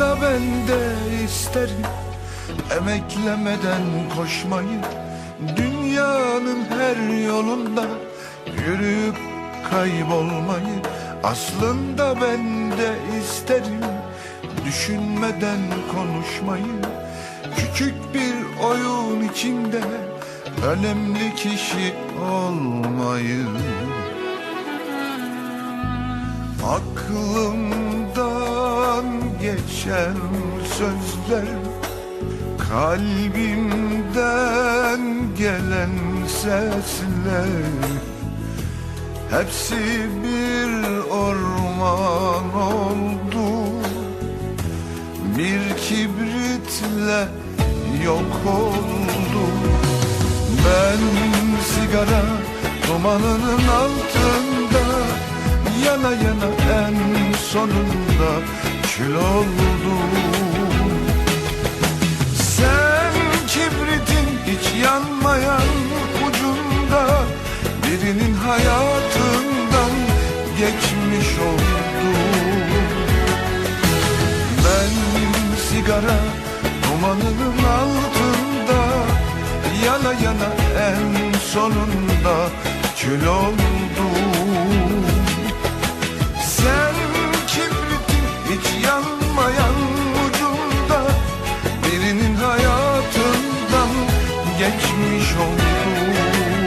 ben de isterim. Emeklemeden koşmayı Dünyanın her yolunda Yürüyüp kaybolmayı Aslında ben de isterim. Düşünmeden konuşmayı Küçük bir oyun içinde Önemli kişi olmayı. Aklımdan geçen sözler Kalbimden gelen sesler. Hepsi bir orman oldu. Bir kibritle yok oldu. Ben sigara dumanının altında Yana yana en sonunda kül oldum Sen kibritin hiç yanmayan ucunda Birinin hayatından geçmiş oldum Ben sigara dumanının altında Yana yana en sonunda kül oldum geçmiş oldu